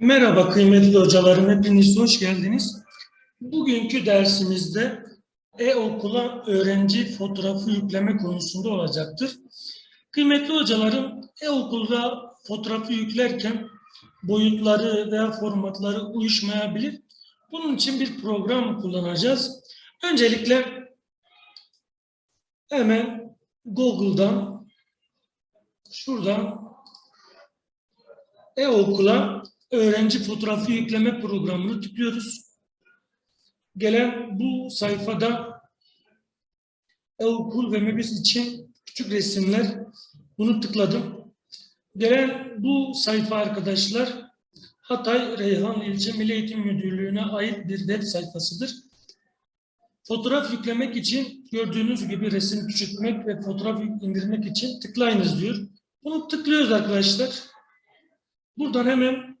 Merhaba kıymetli hocalarım, hepiniz hoş geldiniz. Bugünkü dersimizde e-okula öğrenci fotoğrafı yükleme konusunda olacaktır. Kıymetli hocalarım, e-okulda fotoğrafı yüklerken boyutları veya formatları uyuşmayabilir. Bunun için bir program kullanacağız. Öncelikle hemen Google'dan şuradan e-okula öğrenci fotoğrafı yükleme programını tıklıyoruz. Gelen bu sayfada e-okul ve MEBİS için küçük resimler bunu tıkladım. Gelen bu sayfa arkadaşlar Hatay Reyhan İlçe Milli Eğitim Müdürlüğü'ne ait bir web sayfasıdır. Fotoğraf yüklemek için gördüğünüz gibi resim küçültmek ve fotoğraf indirmek için tıklayınız diyor. Bunu tıklıyoruz arkadaşlar. Buradan hemen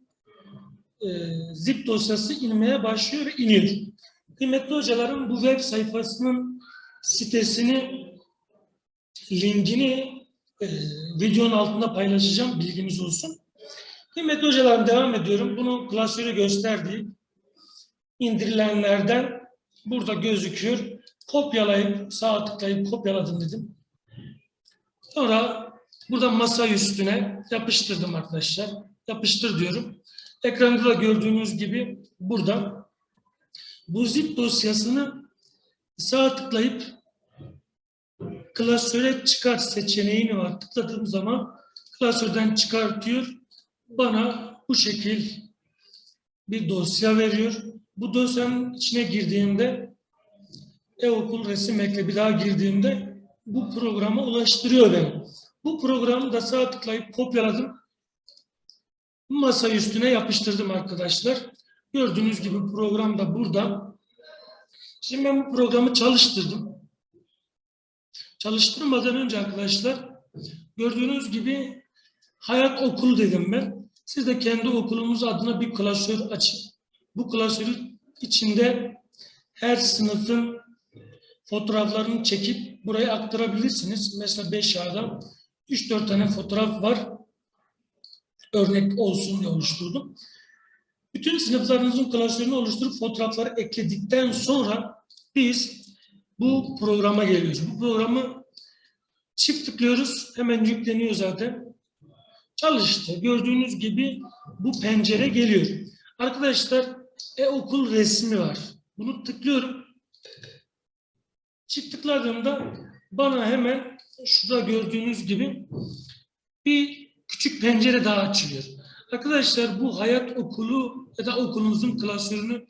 e, zip dosyası inmeye başlıyor ve iniyor. Kıymetli hocalarım bu web sayfasının sitesini, linkini e, videonun altında paylaşacağım. Bilginiz olsun. Kıymetli hocalarım devam ediyorum. Bunu klasörü gösterdiği indirilenlerden burada gözüküyor. Kopyalayıp sağa tıklayıp kopyaladım dedim. Sonra burada masa üstüne yapıştırdım arkadaşlar. Yapıştır diyorum. Ekranda da gördüğünüz gibi burada bu zip dosyasını sağ tıklayıp klasöre çıkart seçeneğini var. Tıkladığım zaman klasörden çıkartıyor. Bana bu şekil bir dosya veriyor. Bu dosyanın içine girdiğimde e-okul resim ekle bir daha girdiğimde bu programa ulaştırıyor beni. Bu programı da sağ tıklayıp kopyaladım masa üstüne yapıştırdım arkadaşlar. Gördüğünüz gibi program da burada. Şimdi ben bu programı çalıştırdım. Çalıştırmadan önce arkadaşlar gördüğünüz gibi hayat okulu dedim ben. Siz de kendi okulunuz adına bir klasör açın. Bu klasörün içinde her sınıfın fotoğraflarını çekip buraya aktarabilirsiniz. Mesela 5A'da 3-4 tane fotoğraf var örnek olsun diye oluşturdum. Bütün sınıflarınızın klasörünü oluşturup fotoğrafları ekledikten sonra biz bu programa geliyoruz. Bu programı çift tıklıyoruz. Hemen yükleniyor zaten. Çalıştı. Gördüğünüz gibi bu pencere geliyor. Arkadaşlar e-okul resmi var. Bunu tıklıyorum. Çift tıkladığımda bana hemen şurada gördüğünüz gibi bir küçük pencere daha açılıyor. Arkadaşlar bu hayat okulu ya da okulunuzun klasörünü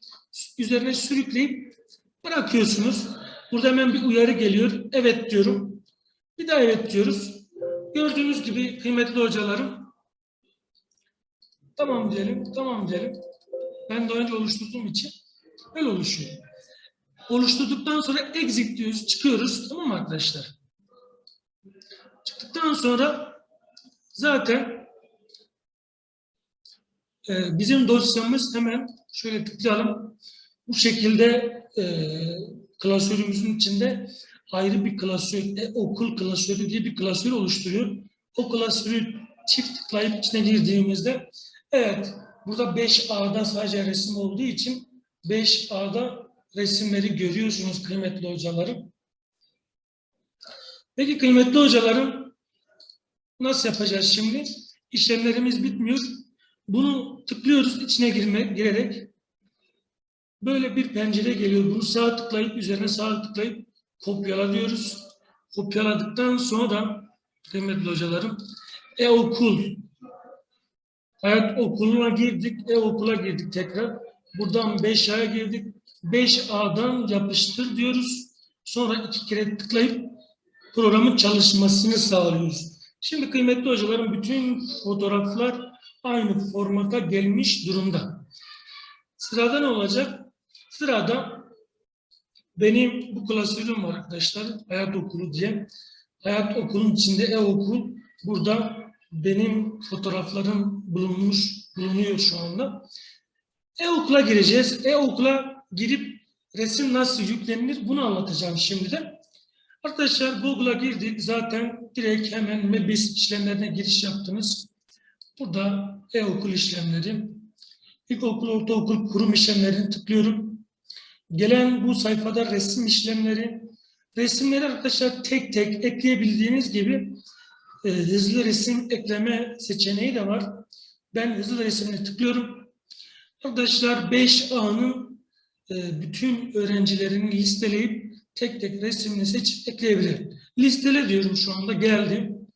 üzerine sürükleyip bırakıyorsunuz. Burada hemen bir uyarı geliyor. Evet diyorum. Bir daha evet diyoruz. Gördüğünüz gibi kıymetli hocalarım tamam diyelim, tamam diyelim. Ben daha önce oluşturduğum için öyle oluşuyor. Oluşturduktan sonra exit diyoruz, çıkıyoruz. Tamam mı arkadaşlar? Çıktıktan sonra zaten e, bizim dosyamız hemen şöyle tıklayalım. Bu şekilde e, klasörümüzün içinde ayrı bir klasör, e, okul klasörü diye bir klasör oluşturuyor. O klasörü çift tıklayıp içine girdiğimizde evet burada 5A'da sadece resim olduğu için 5A'da resimleri görüyorsunuz kıymetli hocalarım. Peki kıymetli hocalarım Nasıl yapacağız şimdi? İşlemlerimiz bitmiyor. Bunu tıklıyoruz içine girme, girerek. Böyle bir pencere geliyor. Bunu sağ tıklayıp üzerine sağ tıklayıp kopyala diyoruz. Kopyaladıktan sonra kıymetli hocalarım e-okul hayat okuluna girdik. E-okula girdik tekrar. Buradan 5A'ya girdik. 5A'dan yapıştır diyoruz. Sonra iki kere tıklayıp programın çalışmasını sağlıyoruz. Şimdi kıymetli hocalarım bütün fotoğraflar aynı formata gelmiş durumda. Sırada ne olacak? Sırada benim bu klasörüm var arkadaşlar. Hayat okulu diye. Hayat okulun içinde e-okul. Burada benim fotoğraflarım bulunmuş, bulunuyor şu anda. E-okula gireceğiz. E-okula girip resim nasıl yüklenilir bunu anlatacağım şimdi de. Arkadaşlar Google'a girdik. Zaten direkt hemen MEBİS işlemlerine giriş yaptınız. Burada e-okul işlemleri. İlkokul, ortaokul kurum işlemlerini tıklıyorum. Gelen bu sayfada resim işlemleri, resimleri arkadaşlar tek tek ekleyebildiğiniz gibi e, hızlı resim ekleme seçeneği de var. Ben hızlı resimine tıklıyorum. Arkadaşlar 5A'nın e, bütün öğrencilerini listeleyip tek tek resmini seçip ekleyebilir. Listele diyorum şu anda geldim.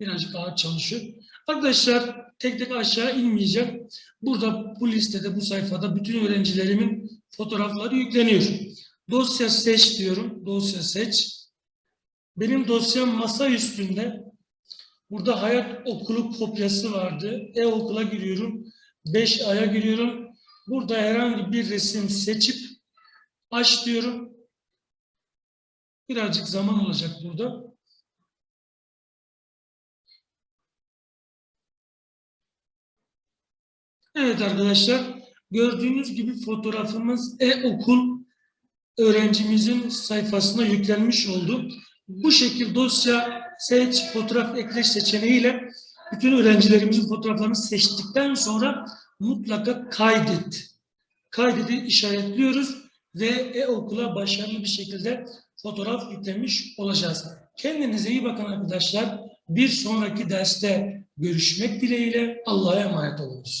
Birazcık ağır çalışıyor. Arkadaşlar tek tek aşağı inmeyeceğim. Burada bu listede bu sayfada bütün öğrencilerimin fotoğrafları yükleniyor. Dosya seç diyorum. Dosya seç. Benim dosyam masa üstünde. Burada hayat okulu kopyası vardı. E-okula giriyorum. 5 aya giriyorum. Burada herhangi bir resim seçip aç diyorum. Birazcık zaman olacak burada. Evet arkadaşlar, gördüğünüz gibi fotoğrafımız e-okul öğrencimizin sayfasına yüklenmiş oldu. Bu şekilde dosya seç, fotoğraf ekle seçeneğiyle bütün öğrencilerimizin fotoğraflarını seçtikten sonra mutlaka kaydet. Kaydedi işaretliyoruz ve e-okula başarılı bir şekilde fotoğraf yüklemiş olacağız. Kendinize iyi bakın arkadaşlar. Bir sonraki derste görüşmek dileğiyle Allah'a emanet olunuz.